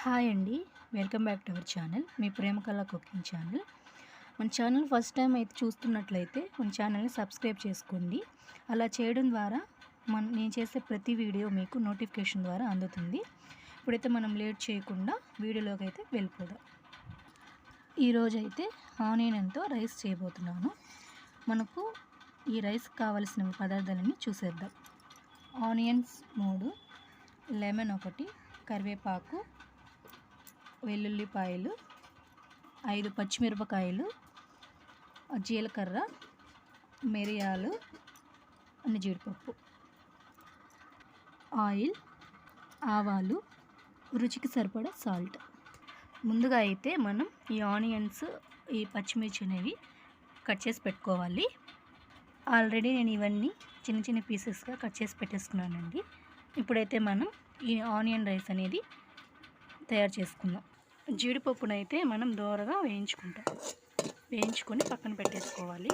Hi అండి. Welcome back to our channel. Me Prema Kala cooking channel. మన channel first time అయితే చూస్తున్నట్లయితే మన ఛానల్ని సబ్స్క్రైబ్ చేసుకోండి. అలా చేయడం ద్వారా మన నేను చేసే ప్రతి వీడియో మీకు నోటిఫికేషన్ ద్వారా అందుతుంది. ఇప్పుడైతే మనం లేట్ చేయకుండా వీడియోలోకి అయితే వెళ్ళిపోదాం. ఈరోజైతే ఆనియన్ ఆనియన్తో రైస్ చేయబోతున్నాను. మనకు ఈ రైస్ కావలసిన పదార్థాలన్నీ చూసేద్దాం. ఆనియన్స్ మూడు లెమన్ ఒకటి కరివేపాకు వెల్లుల్లిపాయలు ఐదు పచ్చిమిరపకాయలు జీలకర్ర మిరియాలు అన్ని జీడిపప్పు. ఆయిల్ ఆవాలు రుచికి సరిపడా సాల్ట్. ముందుగా అయితే మనం ఈ ఆనియన్స్ ఈ పచ్చిమిర్చి అనేవి కట్ చేసి పెట్టుకోవాలి. ఆల్రెడీ నేను ఇవన్నీ చిన్న చిన్న పీసెస్గా కట్ చేసి పెట్టేసుకున్నానండి. ఇప్పుడైతే మనం ఈ ఆనియన్ రైస్ అనేది తయారు చేసుకుందాం. జీడిపప్పునైతే మనం దోరగా వేయించుకుంటాం. వేయించుకొని పక్కన పెట్టేసుకోవాలి.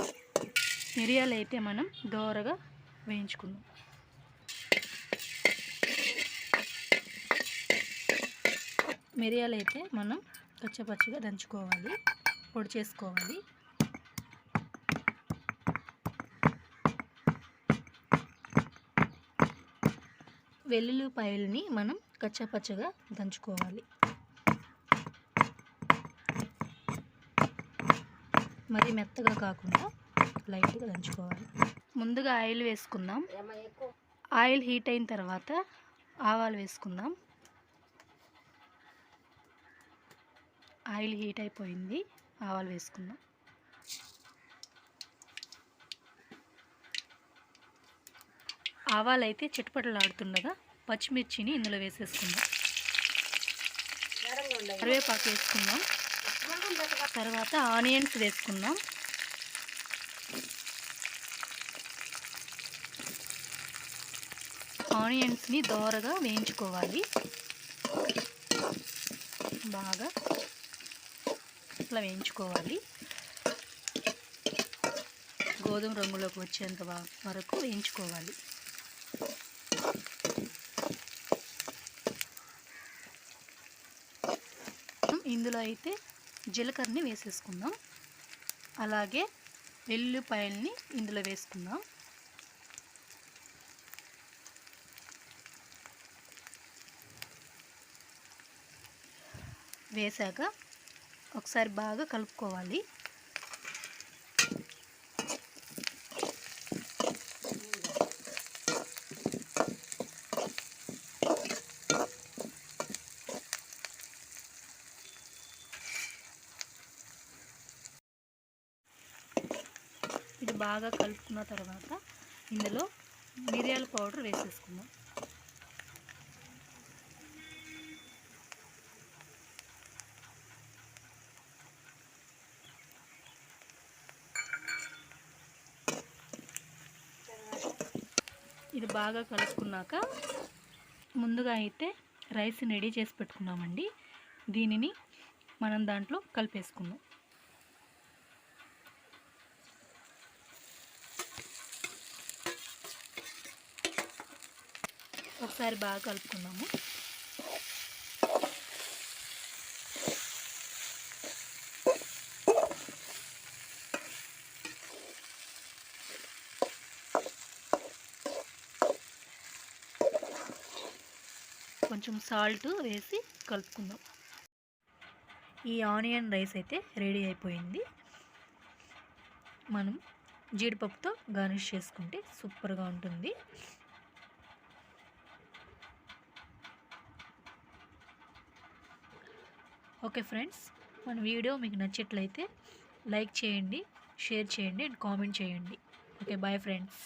మిరియాలు అయితే మనం దోరగా వేయించుకుందాం. మిరియాలు అయితే మనం పచ్చపచ్చిగా దంచుకోవాలి. పొడి చేసుకోవాలి. వెల్లుల్లిపాయలని మనం కచ్చపచ్చగా దంచుకోవాలి. మరి మెత్తగా కాకుండా లైట్గా దంచుకోవాలి. ముందుగా ఆయిల్ వేసుకుందాం. ఆయిల్ హీట్ అయిన తర్వాత ఆవాలు వేసుకుందాం. ఆయిల్ హీట్ అయిపోయింది. ఆవాలు వేసుకుందాం. ఆవాలు అయితే చిటపటలాడుతుండగా పచ్చిమిర్చిని ఇందులో వేసేసుకుందాం. కరివేపాకు వేసుకుందాం. తర్వాత ఆనియన్స్ వేసుకుందాం. ఆనియన్స్ని దోరగా వేయించుకోవాలి. బాగా ఇట్లా వేయించుకోవాలి. గోధుమ రంగులోకి వచ్చేంత వరకు వేయించుకోవాలి. ఇందులో అయితే జీలకర్రని వేసేసుకుందాం. అలాగే వెల్లుపాయల్ని ఇందులో వేసుకుందాం. వేసాక ఒకసారి బాగా కలుపుకోవాలి. బాగా కలుపుకున్న తర్వాత ఇందులో మిరియాల పౌడర్ వేసేసుకుందాం. ఇది బాగా కలుపుకున్నాక ముందుగా అయితే రైస్ రెడీ చేసి పెట్టుకున్నామండి. దీనిని మనం దాంట్లో కలిపేసుకుందాం. ఒకసారి బాగా కలుపుకుందాము. కొంచెం సాల్ట్ వేసి కలుపుకుందాం. ఈ ఆనియన్ రైస్ అయితే రెడీ అయిపోయింది. మనం జీడిపప్పుతో గార్నిష్ చేసుకుంటే సూపర్గా ఉంటుంది. ఓకే ఫ్రెండ్స్ మన వీడియో మీకు నచ్చట్లయితే లైక్ చేయండి షేర్ చేయండి అండ్ కామెంట్ చేయండి. Okay bye friends.